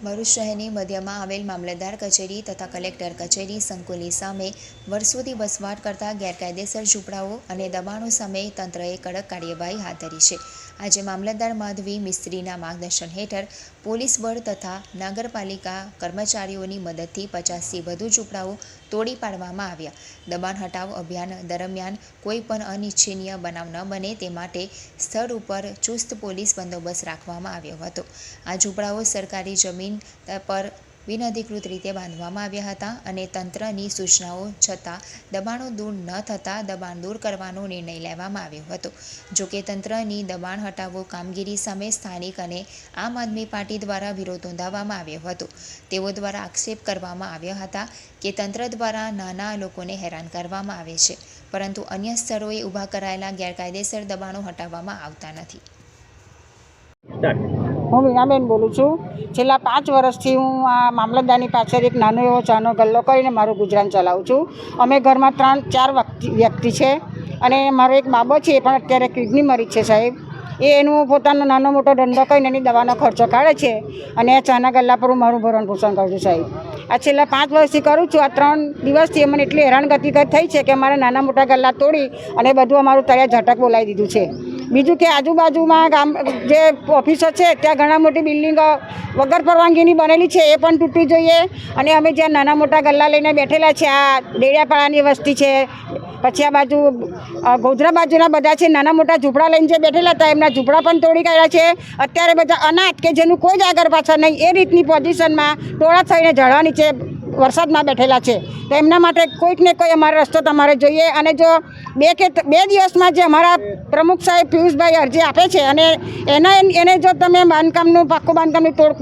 ભરૂચ શહેરની મધ્યમાં આવેલ મામલતદાર કચેરી તથા કલેક્ટર કચેરી સંકુલની સામે વર્ષોથી વસવાટ કરતા ગેરકાયદેસર ઝૂંપડાઓ અને દબાણો સામે તંત્રએ કડક કાર્યવાહી હાથ ધરી છે. આજે મામલતદાર માધવી મિસ્ત્રીના માર્ગદર્શન હેઠળ પોલીસ બળ તથા નગરપાલિકા કર્મચારીઓની મદદથી પચાસથી વધુ ઝૂંપડાઓ તોડી પાડવામાં આવ્યા. દબાણ હટાવ અભિયાન દરમિયાન કોઈ પણ અનિચ્છનીય બનાવ ન બને તે માટે સ્થળ ઉપર ચુસ્ત પોલીસ બંદોબસ્ત રાખવામાં આવ્યો હતો. આ ઝૂંપડાઓ સરકારી જમીન પર બિનઅધિકૃત રીતે બાંધવામાં આવ્યા હતા અને તંત્રની સૂચનાઓ છતાં દબાણો દૂર ન થતાં દબાણ દૂર કરવાનો નિર્ણય લેવામાં આવ્યો હતો. જોકે તંત્રની દબાણ હટાવો કામગીરી સામે સ્થાનિક અને આમ આદમી પાર્ટી દ્વારા વિરોધ નોંધાવવામાં આવ્યો હતો. તેઓ દ્વારા આક્ષેપ કરવામાં આવ્યા હતા કે તંત્ર દ્વારા નાના લોકોને હેરાન કરવામાં આવે છે, પરંતુ અન્ય સ્થળોએ ઊભા કરાયેલા ગેરકાયદેસર દબાણો હટાવવામાં આવતા નથી. હું મીનાબેન બોલું છું. છેલ્લા પાંચ વર્ષથી હું આ મામલતદારની પાછળ એક નાનો એવો ચાનો ગલ્લો કરીને મારું ગુજરાન ચલાવું છું. અમે ઘરમાં ત્રણ, ચાર વ્યક્તિ છે અને મારો એક બાબો છે, એ પણ અત્યારે કિડની મરીજ છે સાહેબ. એ એનું પોતાનો નાનો મોટો ધંધો કરીને એની દવાનો ખર્ચો કાઢે છે અને આ ચાના ગલ્લા પર હું મારું ભરણ પોષણ કરું છું સાહેબ. આ છેલ્લા પાંચ વર્ષથી કરું છું. આ ત્રણ દિવસથી મને એટલી હેરાનગતિ થઈ છે કે મારા નાના મોટા ગલ્લા તોડી અને બધું અમારું તળિયા ઝટક બોલાવી દીધું છે. બીજું કે આજુબાજુમાં ગામ, જે ઓફિસો છે, ત્યાં ઘણા મોટી બિલ્ડિંગો વગર પરવાનગીની બનેલી છે, એ પણ તૂટવી જોઈએ. અને અમે જ્યાં નાના મોટા ગલ્લા લઈને બેઠેલા છે, આ ડેડિયાપાડાની વસ્તી છે, પછી આ બાજુ ગોધરા બાજુના બધા છે, નાના મોટા ઝૂંપડા લઈને જે બેઠેલા હતા, એમના ઝૂંપડા પણ તોડી કાઢ્યા છે. અત્યારે બધા અનાજ કે જેનું કોઈ જ આગળ પાછળ નહીં, એ રીતની પોઝિશનમાં ટોળા થઈને જળવાની નીચે વરસાદમાં બેઠેલા છે. તો એમના માટે કોઈક ને કોઈ અમારો રસ્તો તમારે જોઈએ. અને જો બે કે બે દિવસમાં જે અમારા પ્રમુખ સાહેબ પિયુષભાઈ અરજી આપે છે અને એના એને જો તમે બાંધકામનું, પાક્કું બાંધકામની તોડ,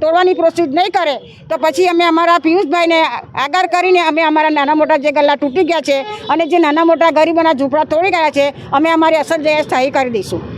તોડવાની પ્રોસીડ નહીં કરે, તો પછી અમે અમારા પિયુષભાઈને આગળ કરીને અમે અમારા નાના મોટા જે ગલ્લા તૂટી ગયા છે અને જે નાના મોટા ગરીબોના ઝૂંપડા તોડી ગયા છે, અમે અમારી અસર જે સ્થાયી કરી દઈશું.